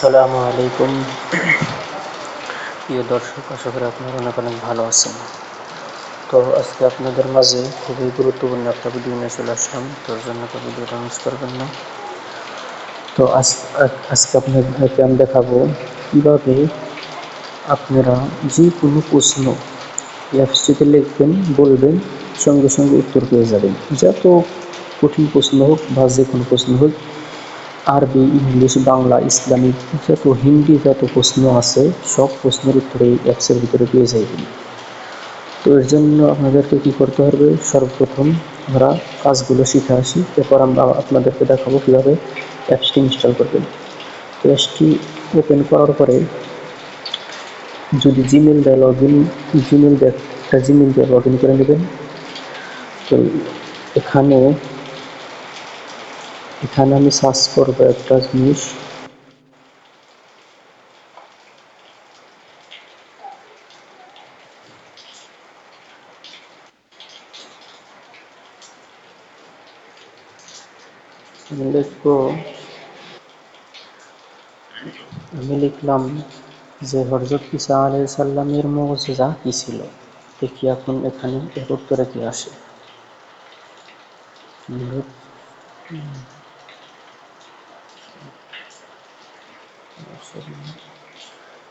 আসসালামু আলাইকুম। প্রিয় দর্শক, আশা করি আপনারা অনেক অনেক ভালো আছেন। তো আজকে আপনাদের মাঝে খুবই গুরুত্বপূর্ণ একটা ভিডিও নিয়ে চলে আসলাম। তোর জন্য তো ভিডিওটা মিস করবেন না। তো আজকে আপনাদেরকে আমি দেখাবো কীভাবে আপনারা যে কোনো প্রশ্ন অ্যাপসটিতে লিখবেন, বলবেন, সঙ্গে সঙ্গে উত্তর পেয়ে যাবেন। যত কঠিন প্রশ্ন হোক বা যে কোনো প্রশ্ন হোক আরবি, ইংলিশ, বাংলা, ইসলামিক, যত হিন্দি, যত প্রশ্ন আছে, সব প্রশ্নের উত্তরে এই অ্যাপসের ভিতরে পেয়ে যাইবেন তো এর জন্য আপনাদেরকে কি করতে হবে? সর্বপ্রথম আমরা কাজগুলো শিখে আসি, এরপর আমরা আপনাদেরকে দেখাবো কীভাবে অ্যাপসটি ইনস্টল করবেন। তো অ্যাপসটি ওপেন করার পরে যদি জিমেল দেয় লগ ইন জিমেল দেয়, একটা জিমেল দিয়ে লগ ইন করে নেবেন। তো এখানে এখানে আমি সার্চ করব একটা জিনিস। আমি লিখলাম যে হরজত ইসা আলাই সাল্লামের মজা কি ছিল? দেখি এখন এখানে এর উত্তরে কি আসে।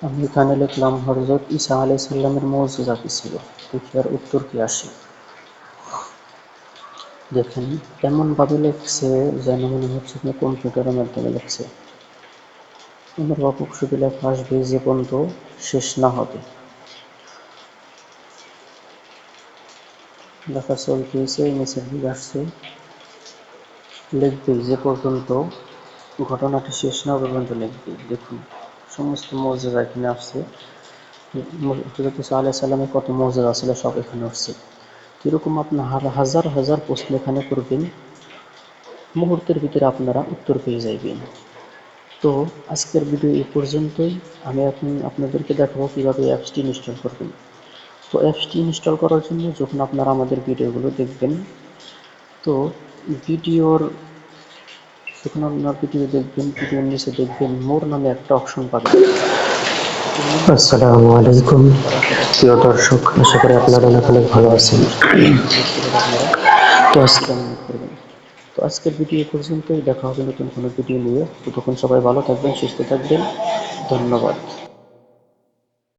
আমি এখানে লিখলাম হরজত ইসা আলাই সাল্লামের মৌজুজা কি ছিল। দেখি উত্তর কি আসে? দেখেন, এমনভাবে লিখছে যেন মনে হচ্ছে আপনি কম্পিউটারের মাধ্যমে লিখছে। আমার বাপক শুধু লেখা আসবে যে পর্যন্ত শেষ না হবে। লেখা চলতেছে দিকে আসছে। লিখবে যে পর্যন্ত ঘটনাটি শেষ না পর্যন্ত লিখবে। দেখুন, সমস্ত মর্যাদা এখানে আসছে। হজরত আলাহ সাল্লামের কত মর্যাদা ছিল সব এখানে আসছে। এরকম আপনার হাজার হাজার প্রশ্ন এখানে করবেন, মুহূর্তের ভিতরে আপনারা উত্তর পেয়ে যাইবেন। তো আজকের ভিডিও এই পর্যন্তই। আমি এখন আপনাদেরকে দেখাবো কীভাবে অ্যাপসটি ইনস্টল করবেন। তো অ্যাপসটি ইনস্টল করার জন্য যখন আপনারা আমাদের ভিডিওগুলো দেখবেন, তো ভিডিওর যখন আপনার ভিডিও দেখবেন ভিডিওর নিচে দেখবেন, মোর নামে একটা অপশন পাবেন। আসসালামু আলাইকুম। প্রিয় দর্শক, আশা করি আপনারা অনেক অনেক ভালো আছেন। তো আজকে তো আজকের ভিডিও পর্যন্তই, দেখা হবে নতুন কোনো ভিডিও নিয়ে। তখন সবাই ভালো থাকবেন, সুস্থ থাকবেন। ধন্যবাদ।